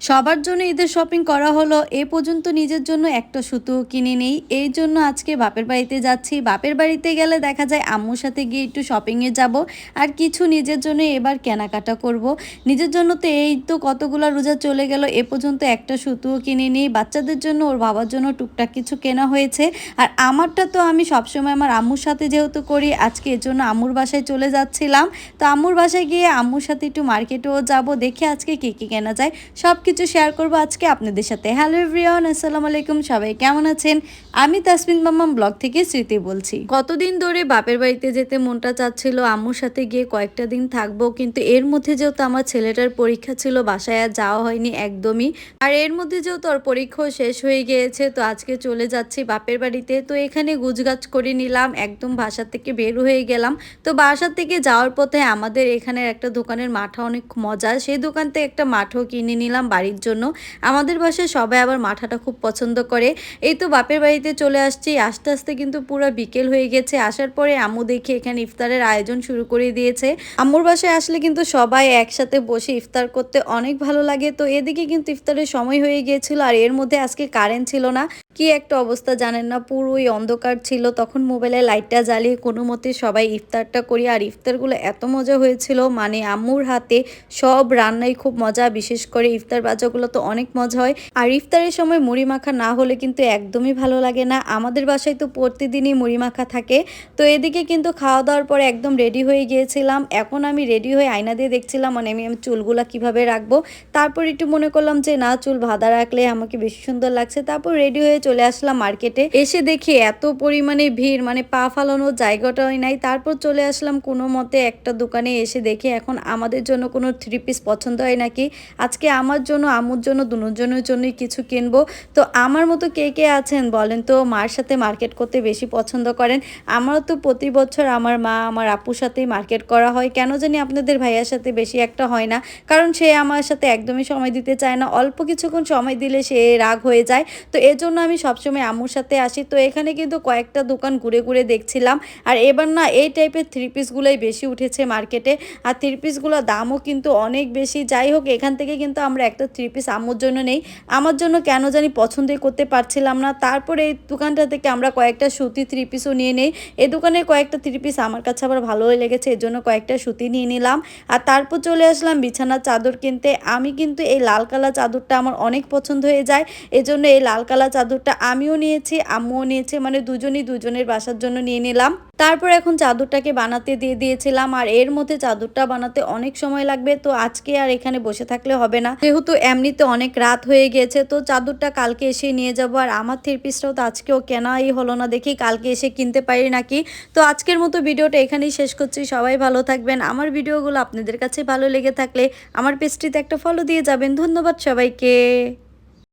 সবার জন্য ঈদের শপিং করা হলো। এ পর্যন্ত নিজের জন্য একটা সুতোও কিনে নেই। এই জন্য আজকে বাপের বাড়িতে যাচ্ছি। বাপের বাড়িতে গেলে দেখা যায় আম্মুর সাথে গিয়ে একটু শপিংয়ে যাব। আর কিছু নিজের জন্য এবার কেনাকাটা করব। নিজের জন্য তো এই তো কতগুলো রোজা চলে গেল। এ পর্যন্ত একটা সুতোও কিনে নেই। বাচ্চাদের জন্য ওর বাবার জন্য টুকটাক কিছু কেনা হয়েছে। আর আমারটা তো আমি সবসময় আমার আম্মুর সাথে যেহেতু করি, আজকে এর জন্য আম্মুর বাসায় চলে যাচ্ছিলাম। তো আম্মুর বাসায় গিয়ে আম্মুর সাথে একটু মার্কেটেও যাব। দেখে আজকে কী কী কেনা যায়। সব কিছু শেয়ার করব আজকে আপনাদের সাথে। হ্যালো এভরিওয়ান আসসালামু আলাইকুম, সবাই কেমন আছেন? আমি তাসমিন মাম্মাম ব্লগ থেকে স্মৃতি বলছি। কতদিন ধরে বাপের বাড়িতে যেতে মনটা চাচ্ছিল, আম্মুর সাথে গিয়ে কয়েকটা দিন থাকব, কিন্তু এর মধ্যে যেহেতু আমার ছেলেটার পরীক্ষা ছিল, বাসায় আর যাওয়া হয়নি একদমই। আর এর মধ্যে যেহেতু ওর পরীক্ষাও শেষ হয়ে গিয়েছে, তো আজকে চলে যাচ্ছি বাপের বাড়িতে। তো এখানে গুজগাছ করে নিলাম, একদম বাসা থেকে বের হয়ে গেলাম। তো বাসা থেকে যাওয়ার পথে আমাদের এখানের একটা দোকানের মাঠা অনেক মজা সেই দোকান থেকে একটা মাঠও কিনে নিলাম। বাড়ির জন্য। আমাদের বাসায় সবাই আবার মাঠাটা খুব পছন্দ করে। এই তো বাপের বাড়িতে চলে আসছি। আস্তে আস্তে কিন্তু পুরো বিকেল হয়ে গেছে। আসার পরে আম্মু দেখি এখানে ইফতারের আয়োজন শুরু করে দিয়েছে। আম্মুর বাসায় আসলে কিন্তু সবাই একসাথে বসে ইফতার করতে অনেক ভালো লাগে। তো এদিকে কিন্তু ইফতারের সময় হয়ে গিয়েছিল আর এর মধ্যে আজকে কারেন্ট ছিল না। কি একটা অবস্থা জানেন না? পুরোই অন্ধকার ছিল। তখন মোবাইলে লাইটটা জ্বালিয়ে কোনো মতে সবাই ইফতারটা করি। আর ইফতারগুলো এত মজা হয়েছিল। মানে আম্মুর হাতে সব রান্নাই খুব মজা। বিশেষ করে ইফতার বাজাগুলো তো অনেক মজা হয়। আর ইফতারের সময় মুড়ি মাখা না হলে কিন্তু একদমই ভালো লাগে না। আমাদের বাসায় তো প্রতিদিনই মুড়ি মাখা থাকে। তো এদিকে কিন্তু খাওয়া দাওয়ার পরে একদম রেডি হয়ে গিয়েছিলাম। এখন আমি রেডি হয়ে আয়না দিয়ে দেখছিলাম মানে আমি আমি চুলগুলা কীভাবে রাখব। তারপর একটু মনে করলাম যে, না, চুল ভাদা রাখলে আমাকে বেশি সুন্দর লাগছে। তারপর রেডি হয়ে চলে আসলাম মার্কেটে। এসে দেখি এত পরিমাণে ভিড় মানে পা ফালানোর জায়গাটাই নাই। তারপর চলে আসলাম কোনো মতে একটা দোকানে এসে দেখি এখন আমাদের জন্য কোনো থ্রি পিস পছন্দ হয় নাকি? আজকে আমার জন্য আমুর জন্য দুজনের জন্যই কিছু কিনবো। তো আমার মতো কে কে আছেন বলেন তো? মার সাথে মার্কেট করতে বেশি পছন্দ করেন। আমারও তো প্রতি বছর আমার মা, আমার আপুর সাথেই মার্কেট করা হয়। কেন জানি আপনাদের ভাইয়ার সাথে বেশি একটা হয় না। কারণ সে আমার সাথে একদমই সময় দিতে চায় না। অল্প কিছুক্ষণ সময় দিলে সে রাগ হয়ে যায়। তো এজন্য আমি সবসময় আম্মুর সাথে আসি। তো এখানে কিন্তু কয়েকটা দোকান ঘুরে ঘুরে দেখছিলাম। আর এবার না, এই টাইপের থ্রি পিসগুলোই বেশি উঠেছে মার্কেটে। আর থ্রি পিসগুলোর দামও কিন্তু অনেক বেশি। যাই হোক, এখান থেকে কিন্তু আমরা একটা থ্রি পিস আম্মুর জন্য নেই। আমার জন্য কেন জানি পছন্দই করতে পারছিলাম না। তারপরে এই দোকানটা থেকে আমরা কয়েকটা সুতি থ্রি পিসও নিয়ে নেই। এই দোকানের কয়েকটা থ্রি পিস আমার কাছে আবার ভালোই লেগেছে। এর জন্য কয়েকটা সুতি নিয়ে নিলাম। আর তারপর চলে আসলাম বিছানার চাদর কিনতে। আমি কিন্তু এই লাল কালার চাদরটা আমার অনেক পছন্দ হয়ে যায়। এজন্য এই লাল কালার চাদরটা আমিও নিয়েছি, আম্মুও নিয়েছে। মানে দুজনই দুজনের বাসার জন্য নিয়ে নিলাম। তারপর এখন চাদরটাকে বানাতে দিয়ে দিয়েছিলাম। আর এর মধ্যে চাদরটা বানাতে অনেক সময় লাগবে। তো আজকে আর এখানে বসে থাকলে হবে না। যেহেতু এমনিতে অনেক রাত হয়ে গেছে, তো চাদরটা কালকে এসে নিয়ে যাব। আর আমার থ্রি পিসটাও তো আজকেও কেনাই হলো না, দেখি কালকে এসে কিনতে পারি নাকি। তো আজকের মতো ভিডিওটা এখানেই শেষ করছি, সবাই ভালো থাকবেন। আমার ভিডিওগুলো আপনাদের কাছে ভালো লেগে থাকলে আমার পেজটিতে একটা ফলো দিয়ে যাবেন। ধন্যবাদ সবাইকে।